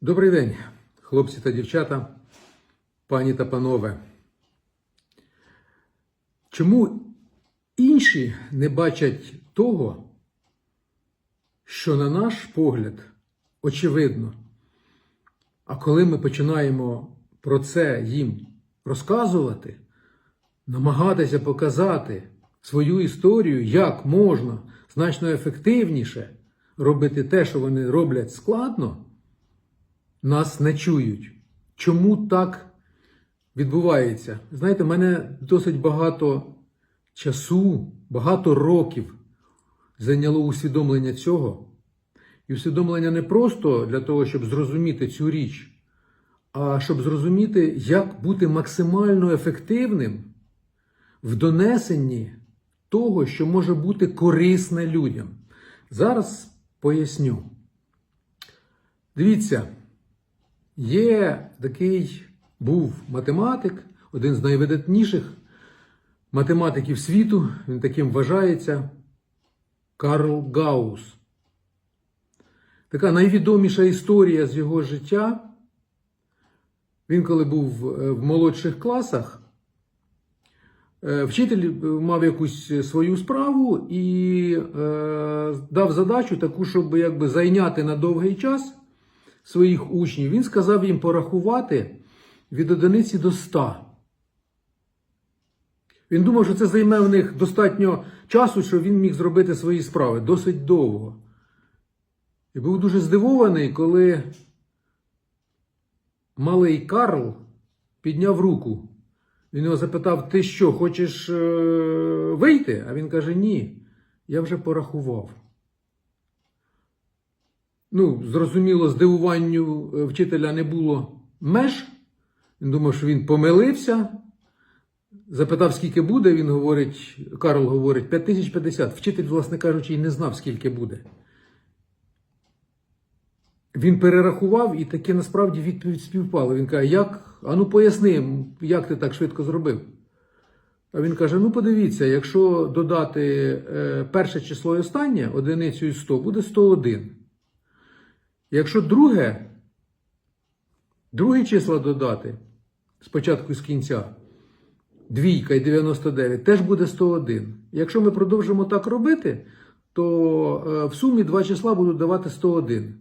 Добрий день, хлопці та дівчата, пані та панове. Чому інші не бачать того, що на наш погляд очевидно? А коли ми починаємо про це їм розказувати, намагатися показати свою історію, як можна значно ефективніше робити те, що вони роблять складно, нас не чують. Чому так відбувається? Знаєте, в мене досить багато часу, багато років зайняло усвідомлення цього. І усвідомлення не просто для того, щоб зрозуміти цю річ, а щоб зрозуміти, як бути максимально ефективним в донесенні того, що може бути корисне людям. Зараз поясню. Дивіться, є такий був математик, один з найвидатніших математиків світу, він таким вважається Карл Гаус. Така найвідоміша історія з його життя. Він, коли був е, в молодших класах, е, вчитель мав якусь свою справу і е, дав задачу таку, щоб якби зайняти на довгий час своїх учнів. Він сказав їм порахувати від одиниці до ста. Він думав, що це займе в них достатньо часу, щоб він міг зробити свої справи досить довго. І був дуже здивований, коли малий Карл підняв руку. Він його запитав: Ти що, хочеш е, вийти? А він каже: Ні, я вже порахував. Ну, зрозуміло, здивуванню е, вчителя не було меж. Він думав, що він помилився. Запитав, скільки буде. Він говорить, Карл говорить, 5050. Вчитель, власне кажучи, і не знав, скільки буде. Він перерахував і таки насправді відповідь співпала. Він каже, як? А ну поясни, як ти так швидко зробив? А він каже: ну подивіться, якщо додати е, перше число і останнє, одиницю і 100, буде 101. Якщо друге, друге число додати спочатку з кінця, двійка і 99, теж буде 101. Якщо ми продовжимо так робити, то е, в сумі два числа будуть давати 101.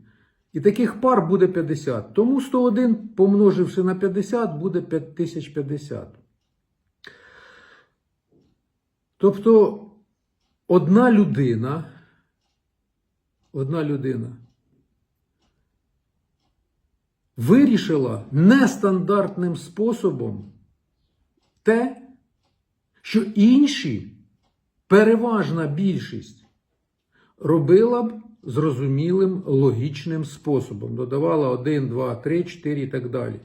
І таких пар буде 50. Тому 101, помноживши на 50, буде 5050. Тобто одна людина, одна людина вирішила нестандартним способом те, що інші, переважна більшість, робила б зрозумілим логічним способом. Додавала 1, 2, 3, 4 і так далі.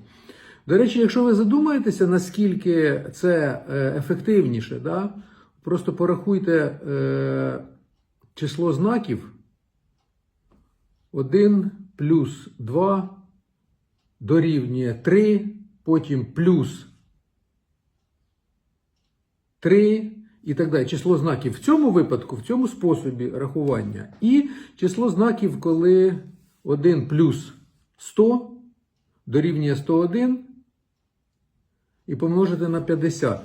До речі, якщо ви задумаєтеся, наскільки це е, ефективніше, да? просто порахуйте е, число знаків 1 плюс 2 дорівнює 3, потім плюс 3 і так далі. Число знаків в цьому випадку, в цьому способі рахування. І число знаків, коли 1 плюс 100 дорівнює 101 і помножити на 50.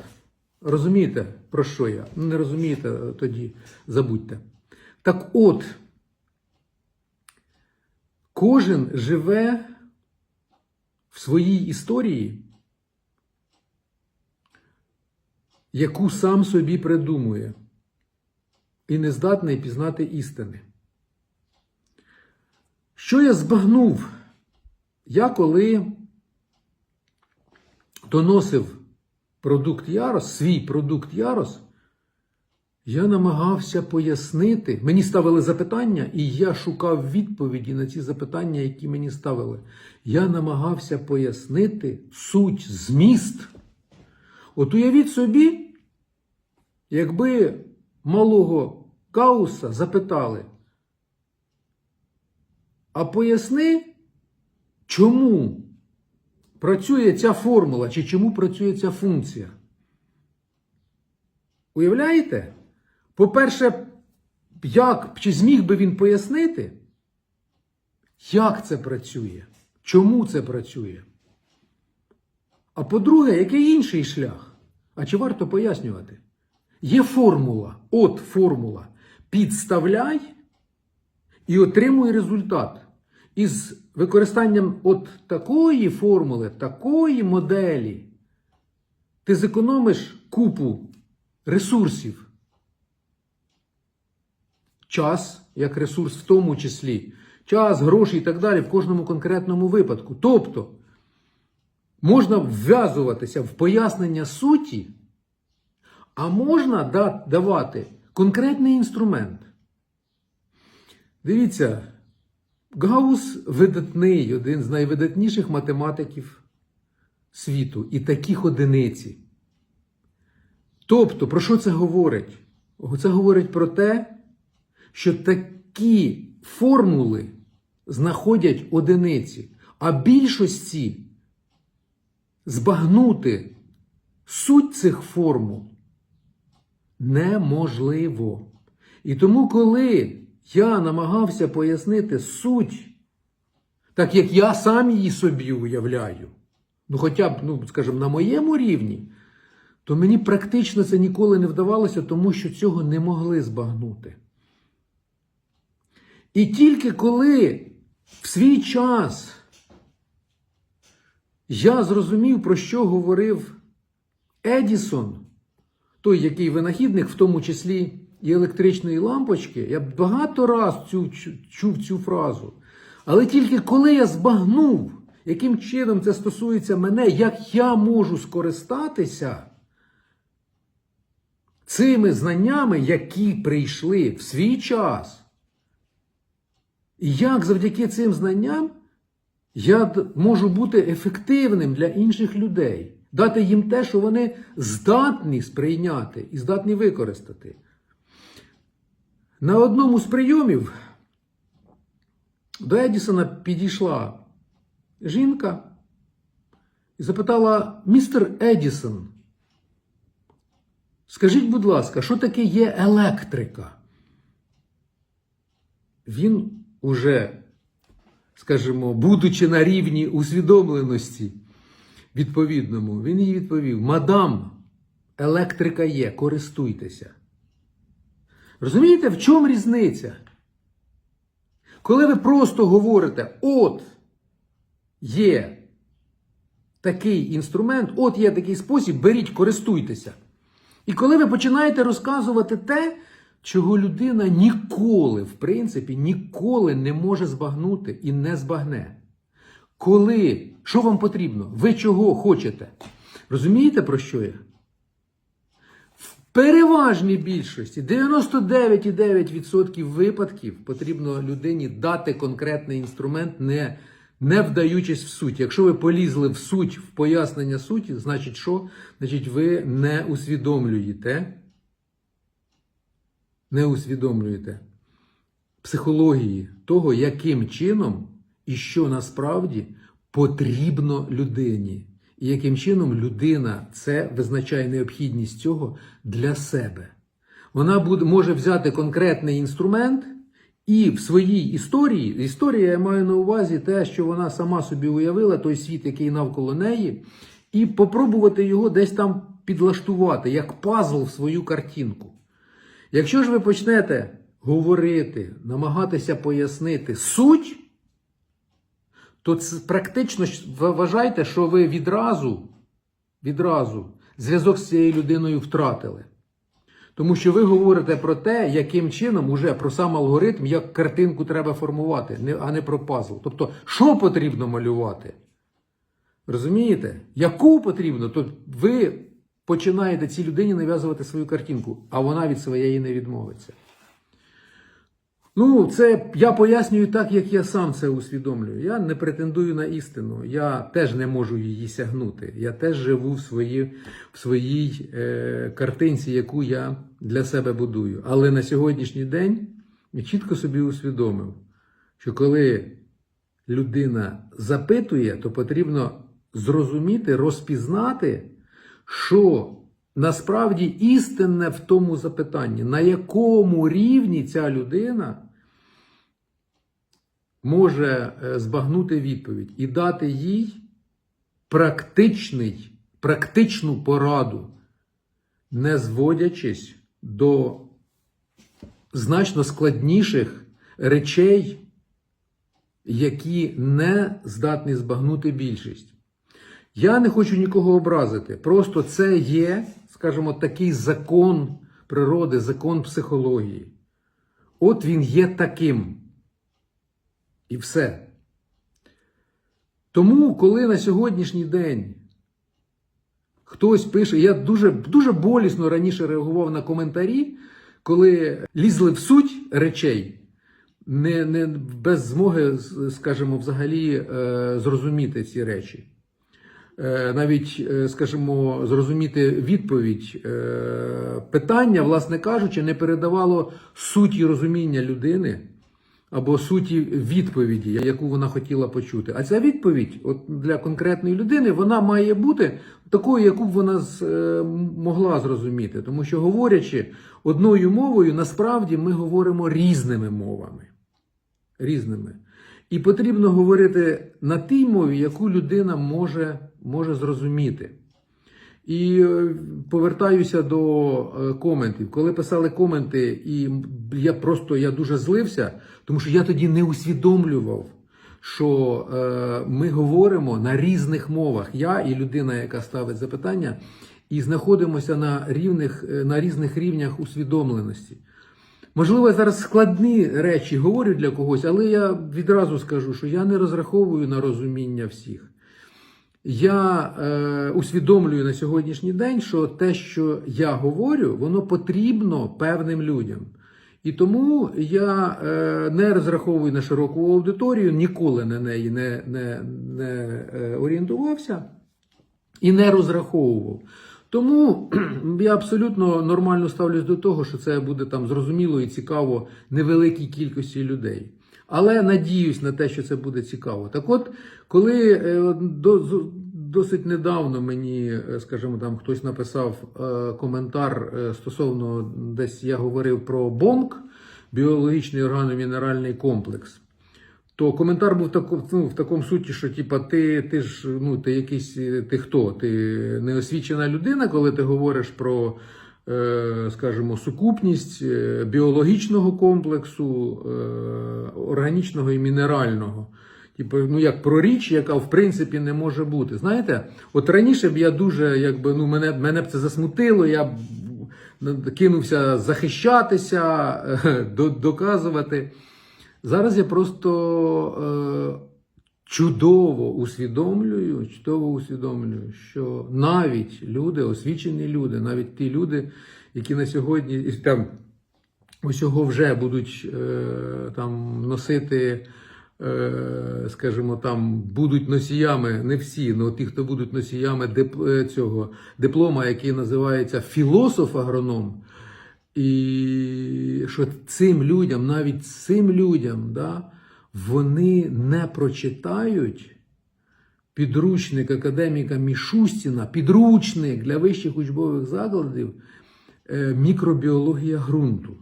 Розумієте, про що я? Ну, не розумієте, тоді забудьте. Так от, кожен живе в своїй історії, яку сам собі придумує, і не здатний пізнати істини. Що я збагнув? Я коли доносив продукт Ярос, свій продукт Ярос, я намагався пояснити, мені ставили запитання, і я шукав відповіді на ці запитання, які мені ставили. Я намагався пояснити суть, зміст. От уявіть собі, якби малого Кауса запитали, а поясни, чому працює ця формула, чи чому працює ця функція? Уявляєте? По-перше, як чи зміг би він пояснити, як це працює? чому це працює. А по-друге, який інший шлях? А чи варто пояснювати? Є формула, от формула. Підставляй і отримуй результат. Із використанням от такої формули, такої моделі, ти зекономиш купу ресурсів. Час, як ресурс в тому числі, час, гроші і так далі в кожному конкретному випадку. Тобто, можна вв'язуватися в пояснення суті, а можна давати конкретний інструмент. Дивіться, Гаус видатний, один з найвидатніших математиків світу, і таких одиниці. Тобто, про що це говорить? Це говорить про те, що такі формули знаходять одиниці, а більшості збагнути суть цих формул неможливо. І тому, коли я намагався пояснити суть, так як я сам її собі уявляю, ну хоча б, ну, скажімо, на моєму рівні, то мені практично це ніколи не вдавалося, тому що цього не могли збагнути. І тільки коли в свій час я зрозумів, про що говорив Едісон, той, який винахідник, в тому числі і електричної лампочки, я багато раз цю, чув цю фразу. Але тільки коли я збагнув, яким чином це стосується мене, як я можу скористатися цими знаннями, які прийшли в свій час, як завдяки цим знанням я можу бути ефективним для інших людей, дати їм те, що вони здатні сприйняти і здатні використати. На одному з прийомів до Едісона підійшла жінка і запитала: містер Едісон, скажіть, будь ласка, що таке є електрика? Він уже, скажімо, будучи на рівні усвідомленості відповідному, він їй відповів: Мадам, електрика є, користуйтеся. Розумієте, в чому різниця? Коли ви просто говорите, от є такий інструмент, от є такий спосіб, беріть, користуйтеся. І коли ви починаєте розказувати те, чого людина ніколи, в принципі, ніколи не може збагнути і не збагне. Коли, що вам потрібно? Ви чого хочете? Розумієте, про що я? В переважній більшості, 99,9% випадків потрібно людині дати конкретний інструмент, не, не вдаючись в суть. Якщо ви полізли в суть, в пояснення суті, значить що? Значить, ви не усвідомлюєте, не усвідомлюєте психології того, яким чином і що насправді потрібно людині. І яким чином людина це визначає необхідність цього для себе. Вона буде, може взяти конкретний інструмент і в своїй історії, історія я маю на увазі те, що вона сама собі уявила, той світ, який навколо неї, і попробувати його десь там підлаштувати, як пазл в свою картинку. Якщо ж ви почнете говорити, намагатися пояснити суть, то це практично вважайте, що ви відразу, відразу зв'язок з цією людиною втратили. Тому що ви говорите про те, яким чином уже про сам алгоритм, як картинку треба формувати, а не про пазл. Тобто, що потрібно малювати? Розумієте? Яку потрібно, то ви починаєте цій людині нав'язувати свою картинку, а вона від своєї не відмовиться. Ну, це я пояснюю так, як я сам це усвідомлюю. Я не претендую на істину. Я теж не можу її сягнути. Я теж живу в своїй, в своїй е, картинці, яку я для себе будую. Але на сьогоднішній день я чітко собі усвідомив, що коли людина запитує, то потрібно зрозуміти, розпізнати, що насправді істинне в тому запитанні, на якому рівні ця людина може е, збагнути відповідь і дати їй практичний, практичну пораду, не зводячись до значно складніших речей, які не здатні збагнути більшість. Я не хочу нікого образити. Просто це є, скажімо, такий закон природи, закон психології. От він є таким. І все. Тому, коли на сьогоднішній день хтось пише, я дуже, дуже болісно раніше реагував на коментарі, коли лізли в суть речей, не, не без змоги, скажімо, взагалі е, зрозуміти ці речі. Е, навіть, е, скажімо, зрозуміти відповідь е, питання, власне кажучи, не передавало суті розуміння людини або суті відповіді, яку вона хотіла почути. А ця відповідь, от для конкретної людини, вона має бути такою, яку б вона могла зрозуміти. Тому що, говорячи одною мовою, насправді ми говоримо різними мовами. Різними. І потрібно говорити на тій мові, яку людина може, може зрозуміти. І е, повертаюся до е, коментів. Коли писали коменти, і я просто я дуже злився, тому що я тоді не усвідомлював, що е, ми говоримо на різних мовах. Я і людина, яка ставить запитання, і знаходимося на, рівних, е, на різних рівнях усвідомленості. Можливо, я зараз складні речі говорю для когось, але я відразу скажу, що я не розраховую на розуміння всіх. Я е, усвідомлюю на сьогоднішній день, що те, що я говорю, воно потрібно певним людям. І тому я е, не розраховую на широку аудиторію, ніколи на неї не, не, не е, орієнтувався і не розраховував. Тому я абсолютно нормально ставлюсь до того, що це буде там зрозуміло і цікаво невеликій кількості людей. Але надіюсь на те, що це буде цікаво. Так от, коли е, досить недавно мені, е, скажімо, там хтось написав е, коментар стосовно десь я говорив про БОНК, біологічний органомінеральний комплекс. То коментар був тако, ну, в такому суті, що типа ти, ти ж ну, ти якийсь ти хто? Ти неосвічена людина, коли ти говориш про, е, скажімо, сукупність е, біологічного комплексу, е, органічного і мінерального. Типу, ну як про річ, яка в принципі не може бути. Знаєте, от раніше б я дуже, якби ну мене, мене б це засмутило, я б кинувся захищатися, доказувати. Зараз я просто е, чудово усвідомлюю, чудово усвідомлюю, що навіть люди, освічені люди, навіть ті люди, які на сьогодні там усього вже будуть е, там носити. е, Скажімо, там будуть носіями, не всі, але ті, хто будуть носіями дип- е, цього диплома, який називається філософ-агроном, і що цим людям, навіть цим людям, да, вони не прочитають підручник академіка Мішустіна, підручник для вищих учбових закладів е, мікробіологія ґрунту.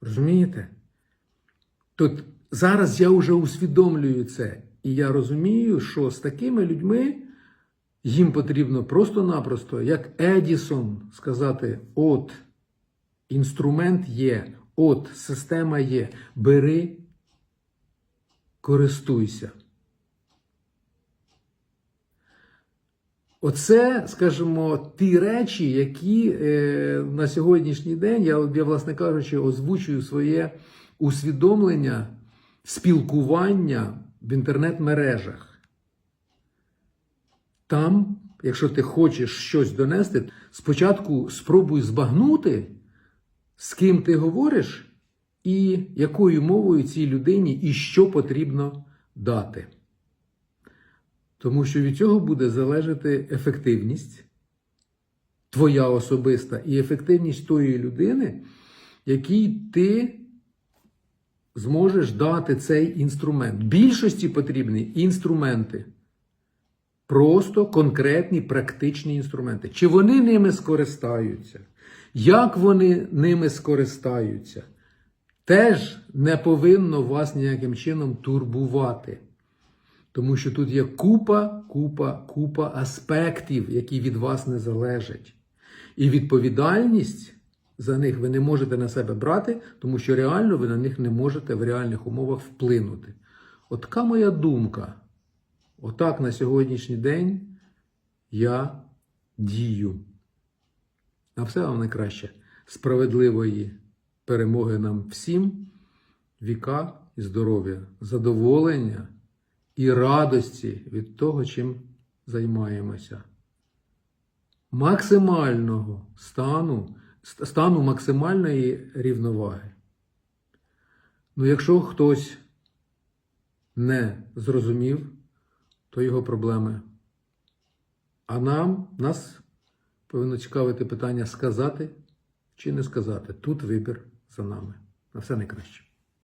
Розумієте? Тут зараз я вже усвідомлюю це. І я розумію, що з такими людьми їм потрібно просто-напросто, як Едісон, сказати: от інструмент є, от система є, бери, користуйся. Оце, скажімо, ті речі, які е, на сьогоднішній день я, я, власне кажучи, озвучую своє усвідомлення спілкування в інтернет-мережах. Там, якщо ти хочеш щось донести, спочатку спробуй збагнути, з ким ти говориш, і якою мовою цій людині і що потрібно дати. Тому що від цього буде залежати ефективність твоя особиста і ефективність тої людини, якій ти зможеш дати цей інструмент. Більшості потрібні інструменти. Просто конкретні практичні інструменти. Чи вони ними скористаються? Як вони ними скористаються? теж не повинно вас ніяким чином турбувати. Тому що тут є купа, купа, купа аспектів, які від вас не залежать. І відповідальність за них ви не можете на себе брати, тому що реально ви на них не можете в реальних умовах вплинути. От така моя думка. Отак на сьогоднішній день я дію. На все вам найкраще. Справедливої перемоги нам всім, віка і здоров'я, задоволення і радості від того, чим займаємося. Максимального стану, стану максимальної рівноваги. Ну, якщо хтось не зрозумів, то його проблеми. А нам, нас повинно цікавити питання сказати чи не сказати. Тут вибір за нами. На все найкраще.